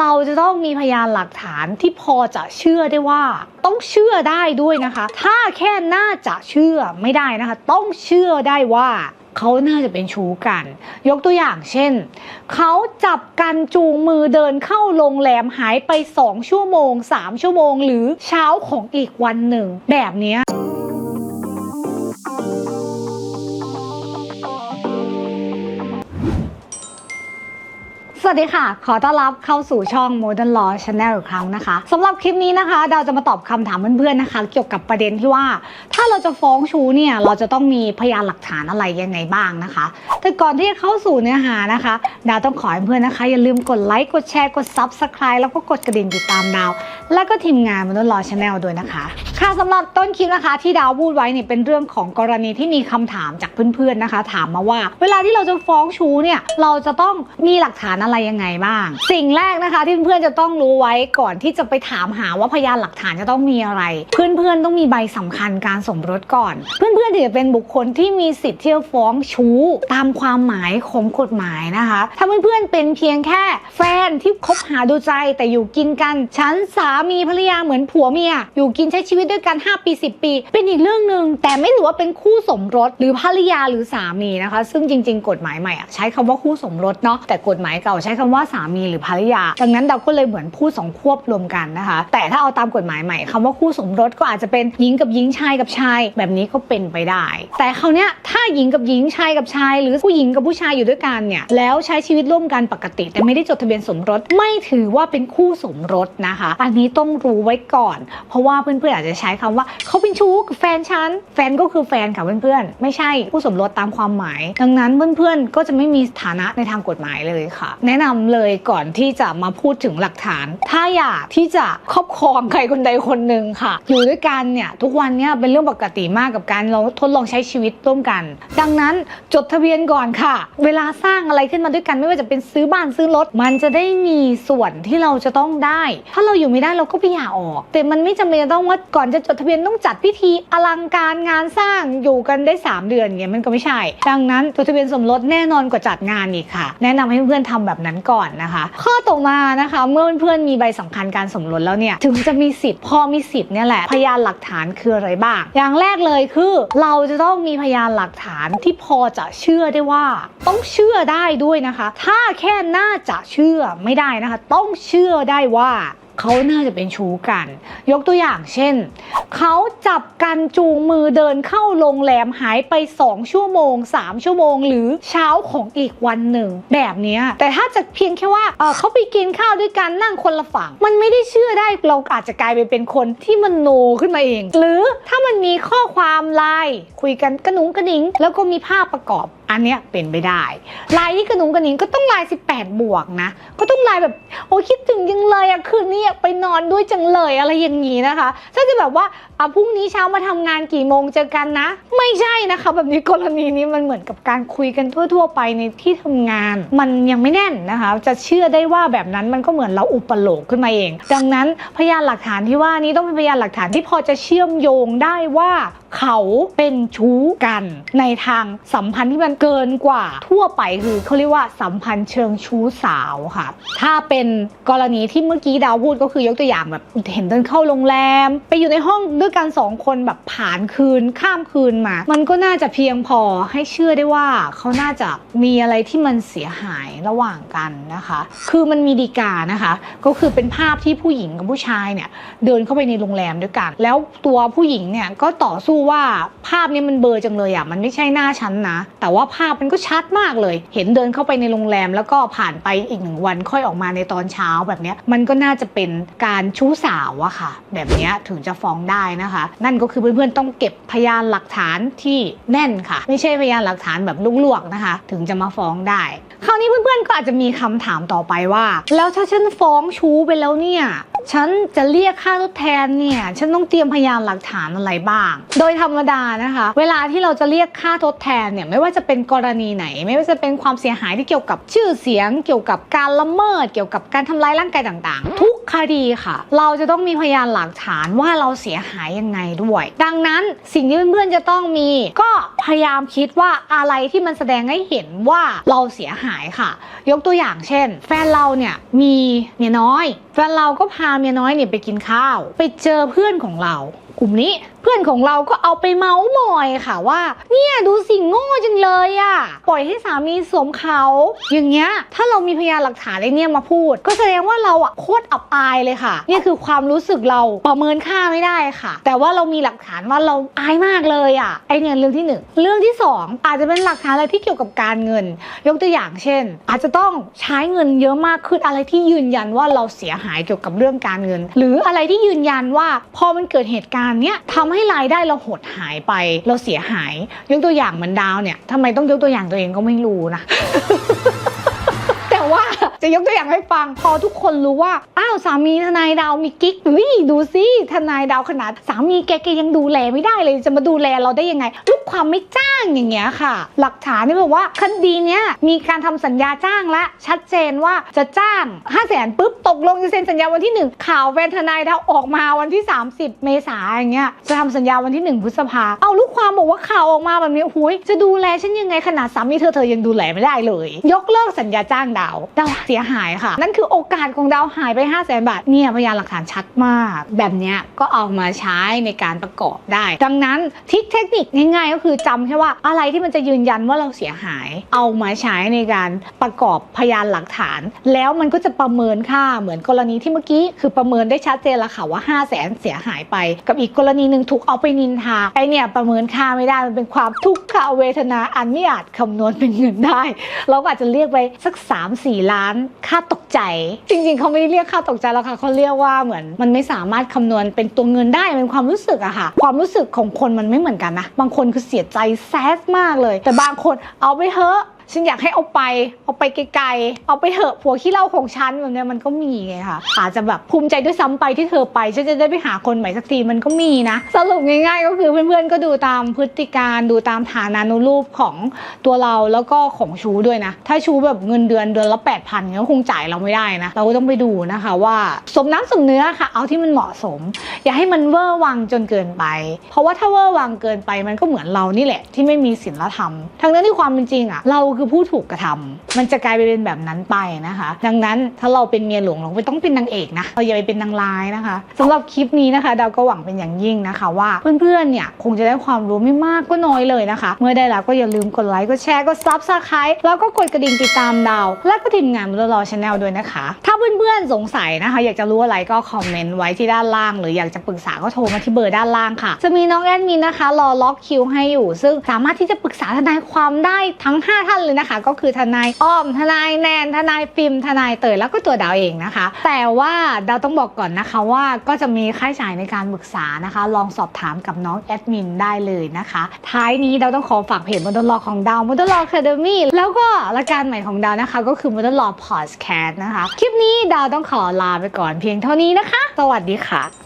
เราจะต้องมีพยานหลักฐานที่พอจะเชื่อได้ว่า ต้องเชื่อได้ด้วยนะคะ ถ้าแค่น่าจะเชื่อไม่ได้นะคะ ต้องเชื่อได้ว่าเขาน่าจะเป็นชู้กัน ยกตัวอย่างเช่น เขาจับกันจูงมือเดินเข้าโรงแรมหายไป 2 ชั่วโมง 3 ชั่วโมง หรือเช้าของอีกวันหนึ่ง แบบนี้ วัสดีค่ะ ขอต้อนรับเข้าสู่ช่อง Modern Law Channel อีกครั้งนะคะสำหรับคลิปนี้นะคะ เราจะมาตอบคำถามเพื่อนๆนะคะ เกี่ยวกับประเด็นที่ว่า ถ้าเราจะฟ้องชูเนี่ย เราจะต้องมีพยานหลักฐานอะไรยังไงบ้างนะคะ แต่ก่อนที่จะเข้าสู่เนื้อหานะคะ ดาวต้องขอให้เพื่อนนะคะ อย่าลืมกดไลค์ กดแชร์ กด Subscribe แล้วก็กดกระดิ่งติดตามดาว และก็ทีมงาน Modern Law Channel ด้วยนะคะ ค่ะสำหรับต้นคลิปนะคะที่ดาวพูดไว้เนี่ยเป็นเรื่องของกรณีที่มีคำถามจากเพื่อนๆนะคะ ถามมาว่า เวลาที่เราจะฟ้องชู้เนี่ยเราจะต้องมีหลักฐานอะไรยังไงบ้าง สิ่งแรกนะคะที่เพื่อนๆจะต้องรู้ไว้ก่อนที่จะไปถามหาว่าพยานหลักฐานจะต้องมีอะไร เพื่อนๆต้องมีใบสำคัญการสมรสก่อน เพื่อนๆถึงจะเป็นบุคคลที่มีสิทธิ์ที่จะฟ้องชู้ ตามความหมายของกฎหมายนะคะ ถ้าเพื่อนๆเป็นเพียงแค่แฟนที่คบหาดูใจแต่อยู่กินกันฉันสามีภรรยาเหมือนผัวเมียอยู่กินใช้ชีวิตด้วยกัน 5 ปี 10 ปี เป็นอีกเรื่องหนึ่งแต่ไม่ถือว่าเป็นคู่สมรสหรือภรรยาหรือสามีนะคะ ซึ่งจริง ๆ กฎหมายใหม่อะใช้คำว่าคู่สมรสเนาะแต่กฎหมายเก่าใช้คำว่าสามีหรือภรรยา ดังนั้นเราก็เลยเหมือนพูดสองควบรวมกันนะคะ แต่ถ้าเอาตามกฎหมายใหม่คำว่าคู่สมรสก็อาจจะเป็นหญิงกับหญิงชายกับชาย แบบนี้ก็เป็นไปได้ แต่คราวเนี้ยถ้าหญิงกับหญิงชายกับชาย หรือผู้หญิงกับผู้ชายอยู่ด้วยกันเนี่ยแล้วใช้ชีวิตร่วมกันปกติ แต่ไม่ได้จดทะเบียนสมรส ไม่ถือว่าเป็นคู่สมรสนะคะ อันนี้ต้องรู้ไว้ก่อน เพราะว่าเพื่อนๆอาจจะใช้คำว่าเขาเป็นชู้กับแฟนฉัน แฟนก็คือแฟนค่ะเพื่อนๆ ไม่ใช่คู่สมรสตามความหมาย ดังนั้นเพื่อนๆ ก็จะไม่มีฐานะในทางกฎหมายเลยค่ะ แนะนำเลยก่อนที่จะมาพูดถึงหลักฐาน ถ้าอยากที่จะครอบครองใครคนใดคนหนึ่งค่ะ อยู่ด้วยกันเนี่ยทุกวันเนี่ยเป็นเรื่องปกติมากกับการเราทดลองใช้ชีวิตร่วมกัน ดังนั้นจดทะเบียนก่อนค่ะ เวลาสร้างอะไรขึ้นมาด้วยกันไม่ว่าจะเป็นซื้อบ้านซื้อรถมันจะได้มีส่วนที่เราจะต้องได้ ถ้าเราอยู่ไม่ได้เราก็ไปหย่าออก แต่มันไม่จำเป็นจะต้องว่าก่อนจะจดทะเบียนต้องจัดพิธีอลังการงานสร้างอยู่กันได้ 3 เดือนเงี้ยมันก็ไม่ใช่ ดังนั้นจดทะเบียนสมรสแน่นอนกว่าจัดงานอีกค่ะ แนะนำให้เพื่อนๆทำแบบนั้นก่อนนะคะ ข้อต่อมานะคะ เมื่อเพื่อนๆมีใบสำคัญการสมรสแล้วเนี่ยถึงจะมีสิทธิ์พอมีสิทธิ์เนี่ยแหละพยานหลักฐานคืออะไรบ้าง อย่างแรกเลยคือ เราจะต้องมีพยานหลักฐานที่พอจะเชื่อได้ว่า ต้องเชื่อได้ด้วยนะคะ ถ้าแค่น่าจะเชื่อไม่ได้นะคะ ต้องเชื่อได้ว่า เขาน่าจะเป็นชู้กัน ยกตัวอย่างเช่น เขาจับกันจูงมือเดินเข้าโรงแรมหายไป 2 ชั่วโมง 3 ชั่วโมง หรือเช้าของอีกวันหนึ่ง แบบนี้แต่ถ้าจะเพียงแค่ว่าเเขาไปกินข้าวด้วยกันนั่งคนละฝั่ง มันไม่ได้เชื่อได้เราอาจจะกลายไปเป็นคนที่มันโนขึ้นมาเอง หรือถ้ามันมีข้อความไลน์คุยกันกระหนุงกระหนิง แล้วก็มีภาพประกอบอันเนี้ยเป็นไปได้ไลน์ที่กระหนุงกระหนิงก็ต้องไลน์18 บวกนะ ก็ต้องไลน์แบบโอ้คิดถึงยังเลยอะคืนนี้อยากไปนอนด้วยจังเลยอะไรอย่างนี้นะคะถ้าจะแบบว่าอะพรุ่งนี้เช้ามาทำงานกี่โมงเจอกันนะ ไม่ใช่นะคะ แบบนี้กรณีนี้มันเหมือนกับการคุยกันทั่ว ๆ ไปในที่ทำงาน มันยังไม่แน่นนะคะ จะเชื่อได้ว่าแบบนั้นมันก็เหมือนเราอุปโลกขึ้นมาเอง ดังนั้นพยานหลักฐานที่ว่านี้ต้องเป็นพยานหลักฐานที่พอจะเชื่อมโยงได้ว่าเขาเป็นชู้กัน ในทางสัมพันธ์ที่มันเกินกว่าทั่วไปคือเขาเรียกว่าสัมพันธ์เชิงชู้สาวค่ะ ถ้าเป็นกรณีที่เมื่อกี้ดาวพูดก็คือยกตัวอย่างแบบเห็นเดินเข้าโรงแรม ไปอยู่ในห้องด้วยกันสองคนแบบผ่านคืนข้ามคืนมา มันก็น่าจะเพียงพอให้เชื่อได้ว่าเขาน่าจะมีอะไรที่มันเสียหายระหว่างกันนะคะ คือมันมีดีกานะคะ ก็คือเป็นภาพที่ผู้หญิงกับผู้ชายเนี่ยเดินเข้าไปในโรงแรมด้วยกัน แล้วตัวผู้หญิงเนี่ยก็ต่อสู้ว่าภาพนี้มันเบลอจังเลยอะมันไม่ใช่หน้าฉันนะ แต่ว่าภาพมันก็ชัดมากเลย เห็นเดินเข้าไปในโรงแรม แล้วก็ผ่านไปอีกหนึ่งวันค่อยออกมาในตอนเช้าแบบนี้มันก็น่าจะเป็นการชู้สาวอะค่ะ แบบนี้ถึงจะฟ้องได้นะคะ นั่นก็คือเพื่อนๆต้องเก็บพยานหลักฐานที่แน่นค่ะ ไม่ใช่พยานหลักฐานแบบลวกๆนะคะ ถึงจะมาฟ้องได้ คราวนี้เพื่อนๆก็อาจจะมีคำถามต่อไปว่า แล้วถ้าฉันฟ้องชู้ไปแล้วเนี่ย ฉันจะเรียกค่าทดแทนเนี่ย ฉันต้องเตรียมพยานหลักฐานอะไรบ้าง โดยธรรมดานะคะ เวลาที่เราจะเรียกค่าทดแทนเนี่ยไม่ว่าจะเป็นกรณีไหน ไม่ว่าจะเป็นความเสียหายที่เกี่ยวกับชื่อเสียง เกี่ยวกับการละเมิด เกี่ยวกับการทำร้ายร่างกายต่างๆ ทุกคดีค่ะ เราจะต้องมีพยานหลักฐานว่าเราเสียหายยังไงด้วย ดังนั้นสิ่งที่เพื่อนๆจะต้องมี ก็พยายามคิดว่าอะไรที่มันแสดงให้เห็นว่าเราเสียหายค่ะ ยกตัวอย่างเช่น แฟนเราเนี่ยมีเมียน้อย แฟนเราก็พาเมียน้อยเนี่ยไปกินข้าว ไปเจอเพื่อนของเรา กลุ่มนี้ พื่อนของเราก็เอาไปเมาส์มอยค่ะว่า เนี่ยดูสิโง่จังเลยอะ่ะ ปล่อยให้สามีสวมเขา อย่างเงี้ย ถ้าเรามีพยานหลักฐานอะไรเนี่ยมาพูด ก็แสดงว่าเราอะ่ะโคตรอับอายเลยค่ะ นี่คือความรู้สึกเราประเมินค่าไม่ได้ค่ะ แต่ว่าเรามีหลักฐานว่าเราอายมากเลยอะ่ะ ไอเนี่ยเรื่องที่หนึ่งเรื่องที่สองอาจจะเป็นหลักฐานอะไรที่เกี่ยวกับการเงิน ยกตัวอย่างเช่น อาจจะต้องใช้เงินเยอะมากขึ้นอะไรที่ยืนยันว่าเราเสียหายเกี่ยวกับเรื่องการเงิน หรืออะไรที่ยืนยันว่าพอมันเกิดเหตุการณ์เนี้ยทำใให้รายได้เราหดหายไป เราเสียหาย ยกตัวอย่างเหมือนดาวเนี่ยทำไมต้องยกตัวอย่างตัวเองก็ไม่รู้นะ จะยกตัวอย่างให้ฟัง พอทุกคนรู้ว่า อ้าวสามีทนายดาวมีกิ๊กเฮ้ยดูสิทนายดาวขนาด สามีแกแกยังดูแลไม่ได้เลยจะมาดูแลเราได้ยังไงลูกความไม่จ้างอย่างเงี้ยค่ะ หลักฐานนี่บอกว่าคดีเนี้ยมีการทำสัญญาจ้างและชัดเจนว่าจะจ้าง5 0 0แสนปุ๊บตกลงจะเซ็นสัญญาวันที่ 1 ข่าวแฟนทนายดาวออกมาวันที่ 30 เมษายนอย่างเงี้ยจะทำสัญญาวันที่ 1 พฤษภาเอาลูกความบอกว่าข่าวออกมาแบบนี้หุยจะดูแลฉันยังไงขนาดสามีเธอเธอยังดูแลไม่ได้เลย ยกเลิกสัญญาจ้างดาวดาวเสียหายค่ะ นั่นคือโอกาสของดาวหายไป 5 0 0แสนบาทเนี่ยพยานหลักฐานชัดมาก แบบเนี้ยก็เอามาใช้ในการประกอบได้ ดังนั้นทิคเทคนิคง่ายๆ ก็คือจำแค่ว่าอะไรที่มันจะยืนยันว่าเราเสียหาย เอามาใช้ในการประกอบพยานหลักฐาน แล้วมันก็จะประเมินค่าเหมือนกรณีที่เมื่อกี้ คือประเมินได้ชัดเจนแล้วค่ะว่า 5 0 0แสนเสียหายไป กับอีกกรณีหนึ่งถูกเอาไปนินทาไอเนี่ยประเมินค่าไม่ได้มันเป็นความทุกขเวทนาอันไม่อาจคำนวณเป็นเงินได้ เราก็อาจจะเรียกไปสัก 3-4 ล้านค่าตกใจ จริงๆ เขาไม่ได้เรียกค่าตกใจแล้วค่ะเขาเรียกว่าเหมือน มันไม่สามารถคำนวณเป็นตัวเงินได้เป็นความรู้สึกอะค่ะ ความรู้สึกของคนมันไม่เหมือนกันนะ บางคนคือเสียใจแซดมากเลย แต่บางคนเอาไปเถอะ ฉันอยากให้เอาไป เอาไปไกลๆ เอาไปเถอะผัวขี้เล้าของฉันแบบเนี้ยมันก็มีไงค่ะอาจจะแบบภูมิใจด้วยซ้ำไปที่เธอไปฉันจะได้ไปหาคนใหม่สักทีมันก็มีนะ สรุปง่ายๆ ก็คือเพื่อนๆก็ดูตามพฤติการดูตามฐานานุรูปของตัวเราแล้วก็ของชูด้วยนะ ถ้าชูแบบเงินเดือนเดือนละ8 0 0 0เงี้ยก็คงจ่ายเราไม่ได้นะ เราก็ต้องไปดูนะคะว่าสมน้ำสมเนื้อค่ะ เอาที่มันเหมาะสม อย่าให้มันเวอร์วังจนเกินไป เพราะว่าถ้าเวอร์วังเกินไปมันก็เหมือนเรานี่แหละที่ไม่มีศีลธรรมทั้งนั้นที่ความเป็นจริงอะเราคือผู้ถูกกระทำมันจะกลายไปเป็นแบบนั้นไปนะคะ ดังนั้นถ้าเราเป็นเมียหลวงเราไม่ต้องเป็นนางเอกนะเราอย่าไปเป็นนางร้ายนะคะสำหรับคลิปนี้นะคะ ดาวก็หวังเป็นอย่างยิ่งนะคะ ว่าเพื่อนๆเนี่ยคงจะได้ความรู้ไม่มากก็น้อยเลยนะคะ เมื่อได้แล้วก็อย่าลืมกดไลค์กดแชร์กดซับสไครต์แล้วก็กดกระดิ่งติดตามดาว และก็ทีมงานมุลรอชาแนลด้วยนะคะ ถ้าเพื่อนๆสงสัยนะคะ อยากจะรู้อะไรก็คอมเมนต์ไว้ที่ด้านล่าง หรืออยากจะปรึกษาก็โทรมาที่เบอร์ด้านล่างค่ะ จะมีน้องแอดมินนะคะ รอล็อกคิวให้อยู่ ซึ่งสามารถที่จะปรึกษาทนายความได้ทั้ง 5 ท่านเลยนะคะ ก็คือทนายอ้อม ทนายแนน ทนายฟิล์มทนายเตยแล้วก็ตัวดาวเองนะคะ แต่ว่าดาวต้องบอกก่อนนะคะว่าก็จะมีค่าใช้จ่ายในการปรึกษานะคะ ลองสอบถามกับน้องแอดมินได้เลยนะคะ ท้ายนี้ดาวต้องขอฝากเพจม o ดล a w ของดาวม o ดล a w Academy แล้วก็รายการใหม่ของดาวนะคะ ก็คือม o ดล a w Podcast นะคะ คลิปนี้ดาวต้องขอลาไปก่อนเพียงเท่านี้นะคะ สวัสดีค่ะ